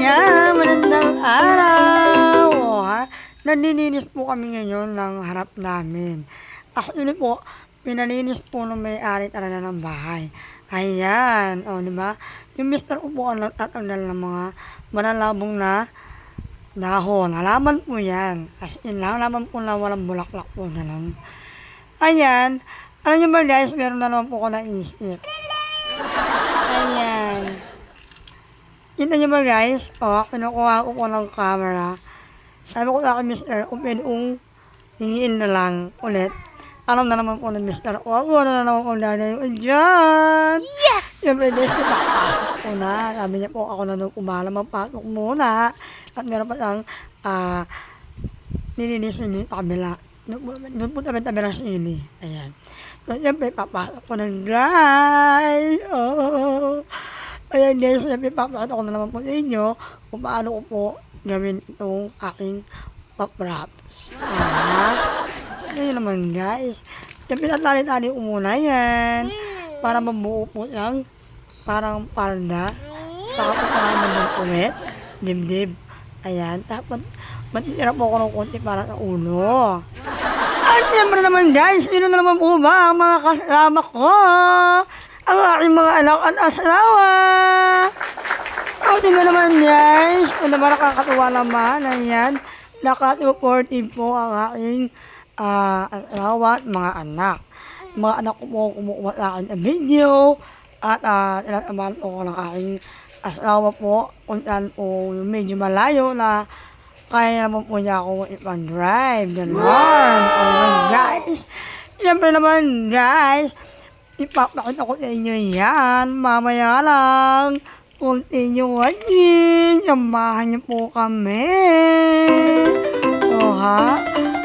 Ayan, magandang araw! O, ha? Nanininis po kami ngayon ng harap namin. Actually po, pinalinis po ng may-ari talaga ng bahay. Ayan, o, di ba? Yung mister ko po ang nagtatanggal ng mga malalabong na dahon. Halaman po yan. As in, halaman po na walang bulaklak po na lang. Ayan. Alam niyo ba guys, meron na naman po ko naisip. Kita niyo ba guys? O, kinukuha ko po ng camera. Sabi ko sa akin, mister, kung pwede kong hingiin na lang ulit. Alam na naman po ng mister, o, wala na naman po gagawin dyan. Yes! Siyempre, guys, papasok ko na. Sabi niya po, ako na nung umala, magpasok muna. At meron pa siyang, ah, nilinisin sa kabila. Doon po tabi tabi ng sili. Ayan. So, siyempre, papasok ko ng dry. Oh. Ayan guys, siyempre, papasok ko na naman po sa inyo kung paano ko po gawin itong aking pop wraps. Ah, Ito naman guys. Siyempre, tatali-tali ko muna yan. Para mabuo po siyang parang palda. Saka po tayo ng uwet. Dibdib. Ayan. Tapos, matitira po ako ng konti para sa ulo. At siyempre naman guys, sino na naman po ba ang mga kasama ko? Ang aking mga anak at asawa. O, di ba naman guys? O, naman nakakatuwa naman. Ayan. Naka-supportive po ang aking ah, asawa at mga anak. Mga anak ko po kumukuha sa akin ng video. At uh, tinatamaan po ko ng aking asawa po kung saan po medyo malayo na kaya naman po niya ako ipag-drive. Ganon. O naman guys. Siyempre naman guys. Ipapakita ko sa inyo yan. Mamaya lang. Continue watching. Samahan niyo po kami. O ha?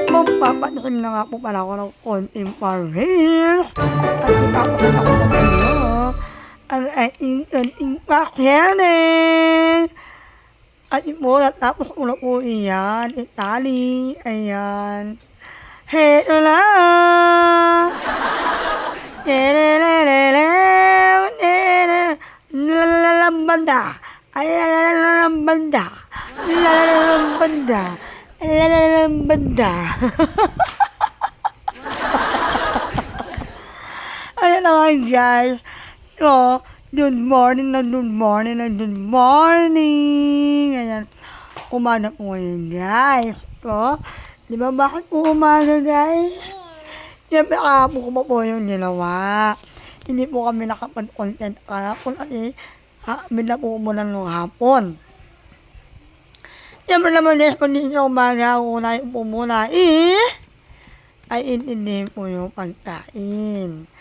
Magpapatim na nga po pala ako ng konting pa-reels. At ipapakita ko sa inyo ang ating konting pa-challenge. At natapos ko na po iyan. Itali. Ayan. Heto na. Lelelelelew, lele- Lalalambanda. Ay, lalalambanda. Lalalambanda. Lalalambanda. Ayan na nga guys. So, good morning na good morning na good morning. Ayan. Umaga po ngayon guys. So, di ba bakit po umaga guys? Siyempre kahapon ko pa po yung ginawa. Hindi po kami nakapag-content kahapon kasi ah, bila po muna nung hapon. Siyempre naman guys, pag di sa umaga, unahin po muna eh, ay intindihin po yung pagkain.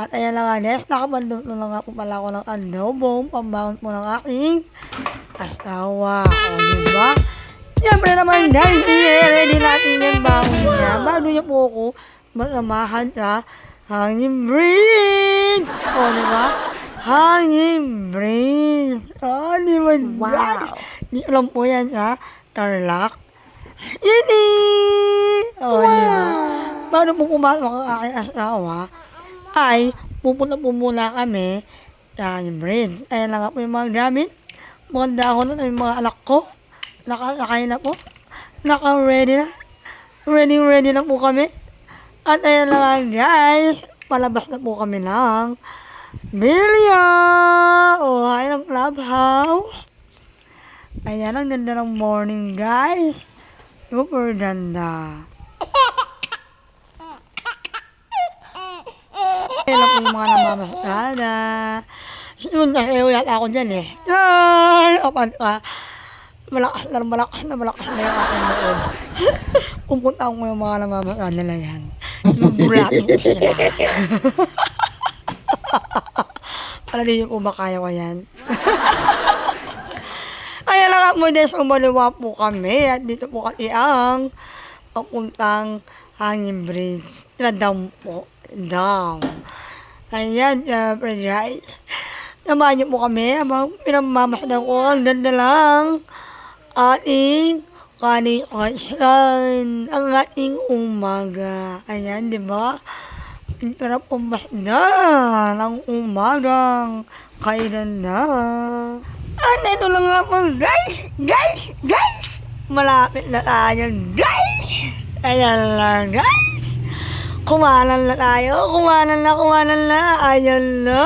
At ayan na nga guys, nakapagluto na nga po pala ako ng adobo, pambangon po ng aking asawa. O diba? Siyempre naman guys, i-ready natin yung bangon niya. Bago niya po ako masamahan sa hanging bridge. O diba? Hanging bridge. O diba Wow. guys? Di alam po yan ha. Tarlac. Yini! O diba? Bago po pumasok ang aking asawa, ay pupunta po muna kami sa bridge. Ayan na nga po yung mga gamit. Mga dahon na yung mga anak ko. Nakakakain na po. Naka-ready na. Ready, ready na po kami. At ayan na nga guys. Palabas na po kami ng Bilya! O, ay ng clubhouse. Ayan, ang ganda ng morning guys. Super ganda. Ayan po yung mga namamasada. Yun na, eh, wala ako dyan eh. Yan! Opan ka. Malakas na, malakas na, malakas na yung aking loob. Pupunta ko yung mga namamasada nila yan. Mabulatin ko sila. Pala din yung ba kaya ko yan. Kaya lang nga mo guys, umaliwa po kami at dito po kasi ang papuntang hanging bridge. Diba down po? Down. Ayan, syempre guys. Samahan niyo po kami pinamamasdan ko ang ganda lang ating kanikasan ang ating umaga. Ayan, di ba? Ang sarap pumasdan ang umagang kailan na. Ayan, ito lang nga po, guys! Guys! Guys! Malapit na tayo, guys! Ayan lang, guys! Kumanan na tayo, kumanan na, kumanan na. Ayan na.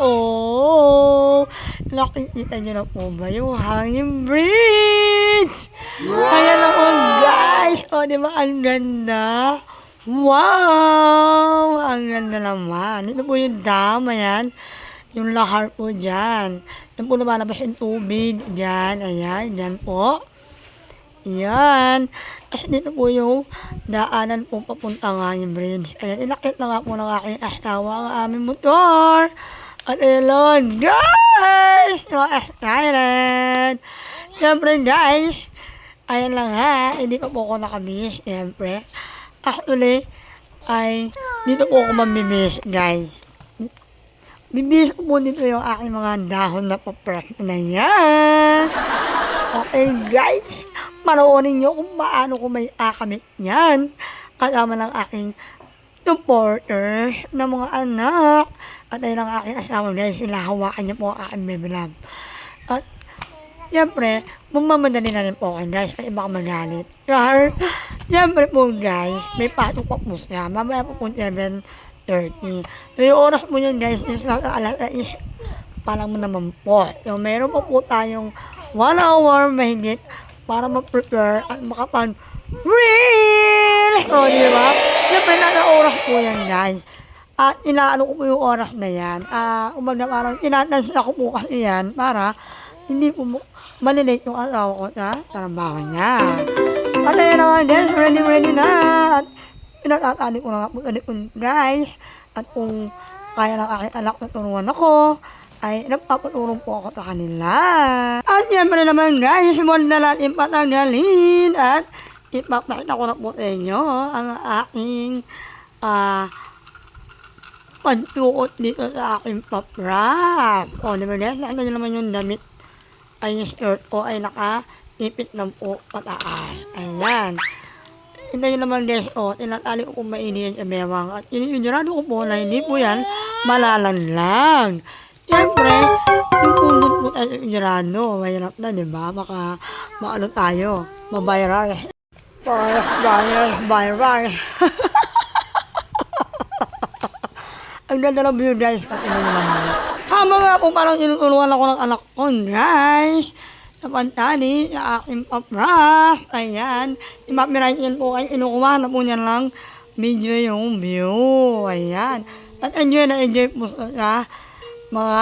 Oh. Nakikita niyo na po ba yung hanging bridge? Ayan na po, guys. O, di ba? Ang ganda. Wow! Ang ganda naman. Ito po yung dam, ayan. Yung lahar po dyan. Yan po lumalabas yung tubig. Dyan, ayan. Dyan po. Yan. At dito po yung daanan po papunta nga yung bridge. Ayan, inakit na nga po ng aking asawa ang aming motor. At ayun, guys! Mga excited! Siyempre, guys, ayan lang ha, hindi pa po ako nakamiss, siyempre. Actually, ay, dito po ako mamimiss, guys. Bibihis ko po dito yung aking mga dahon na paprek na yan. Okay guys, panoorin nyo kung paano ko may akamit yan. Kasama ng aking supporters na mga anak. At ayun ang aking asawa guys, sila hawakan niyo po ang aking love. At Siyempre, mamamadali na rin po ako guys kasi baka magalit. Char! Siyempre po guys, may pasok pa po siya. Mamaya po po 7.30. So yung oras po yun guys is nasa alas 6 pa lang mo naman po. So meron po po tayong 1 hour mahigit para mag-prepare at makapag Reel! O, di ba? Siyempre, nasa oras po yan, guys. At inaano ko po yung oras na yan. Ah, umaga parang tinatansya ko po kasi yan para hindi po malilate yung asawa ko sa trabaho niya. At ayun na nga guys, ready ready na. At pinatatali ko na nga po sa likod guys. At kung kaya ng aking anak na turuan ako, ay nagpapatulong po ako sa kanila. At siyempre naman guys, huwag na natin patagalin at ipapakita ko na po sa inyo ang aking ah pagtuot dito sa aking papras. O, di ba guys, nakita nyo naman yung damit ay yung shirt ko ay naka-ipit lang po pataas. Ayan. Hindi nyo naman guys, o, tinatali ko kung mainihin sa bewang. At ininirado ko po na hindi po yan malalanlang. Siyempre, yung tayo sa inirado, mahirap na, di ba? Baka, maano tayo, mabiral. Viral, viral, viral. Ang ganda ng view guys, at ina nyo naman. Habang nga po parang tinutulungan ako ng anak ko guys. Sa pantani, sa aking papras. Ayan. Ryan yan po ay inukuha na po niyan lang video yung view. Ayan. At enjoy na enjoy po sa mga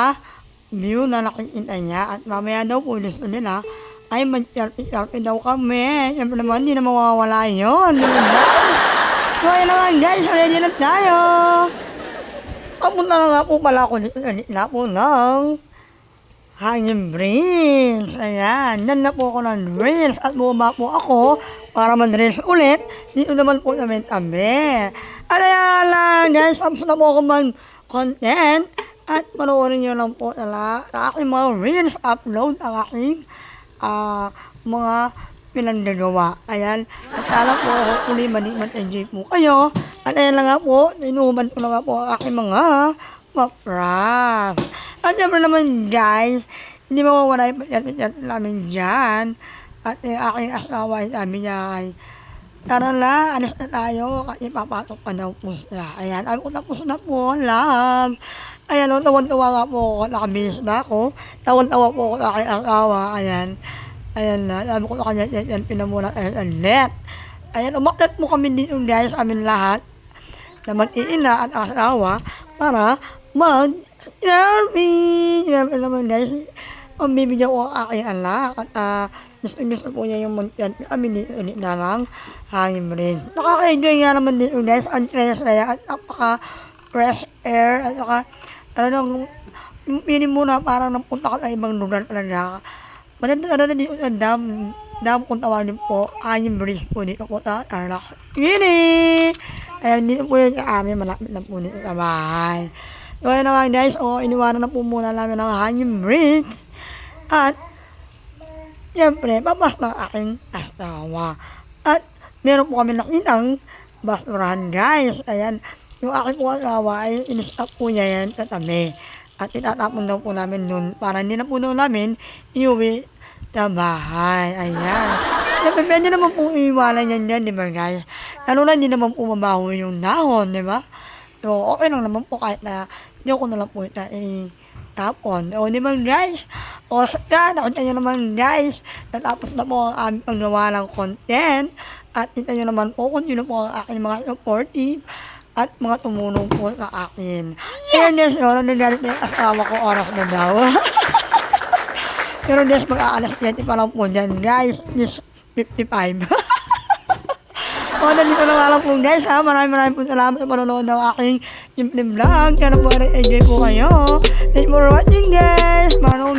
view na nakikita niya. At mamaya daw po nila ay mag-selfie-selfie daw kami. Siyempre naman, hindi na mawawala yun. So, ayun naman guys, ready na tayo. Papunta na nga po pala ako dito sa gitna po ng hanging bridge. Ayan, yan na po ako ng reels at bumaba po ako para mag-reels ulit. Dito naman po tabi. At ayan lang guys, tapos na po ako mag-content at panoorin nyo lang po tala sa aking mga reels upload ang aking ah, mga pinanggagawa. Ayan. At sana po, hopefully, mani-enjoy po kayo. At ayan lang nga po, inuuban ko na nga po ang aking mga mapras. At siyempre naman, guys, hindi mawawala yung pasyat-pasyat namin dyan. At yung aking asawa, sabi niya ay, Tara na, alis na tayo kasi papasok pa daw po. Ayan, ay ko tapos na po, love. Ayan, oh, tawan-tawa nga po ako, nakabihis na ako. Tawan-tawa po ako sa aking asawa, ayan. Ayan na, sabi ko sa kanya, yan, yan pinamuna tayo sa net. Ayan, umakyat po kami dito guys, amin lahat. Na mag-iina at asawa para mag-selfie. Siyempre naman guys, pambibigyan ko ang aking anak at uh, gusto, gusto po niya yung mag-selfie kami dito ulit na lang hangin rin. Nakaka-enjoy nga naman dito guys, ang fresh at napaka fresh air at saka talagang yung feeling mo na parang napunta ka sa ibang lugar talaga. Maganda na dito sa dam, dam kung tawagin po, hangin bridge po dito po sa Tarlac. Yun Ayan, dito po yun sa amin, malapit na po dito sa bahay. So, ayun na nga guys, o, iniwanan na po muna namin ang hangin bridge. At, Siyempre, papas ng aking asawa. At meron po kami nakitang basurahan guys. Ayan, yung aking po asawa ay in-stop po niya yan sa tabi. at itatapon daw po namin nun para hindi na po daw namin iuwi sa bahay. Ayan. Siyempre, pwede naman po iiwanan yan yan, di ba guys? Lalo na hindi naman po mabaho yung dahon, di ba? So, okay lang naman po kahit na hindi ko na lang po ita tapon. O, ba guys? O, saka, nakita nyo naman guys, natapos na po ang aming paggawa ng content. At kita nyo naman po kung sino po ang aking mga supportive at mga tumulong po sa akin. Yes! Yes, o, nagagalit na yung asawa ko, oras na daw. Pero guys, mag-aalas 7 pa lang po dyan. Guys, this 55. O, nandito na nga lang po guys ha. Maraming maraming po salamat sa panonood ng aking simple vlog. Sana po rin enjoy po kayo. Thanks for watching guys. Follow.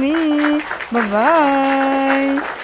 Bye-bye.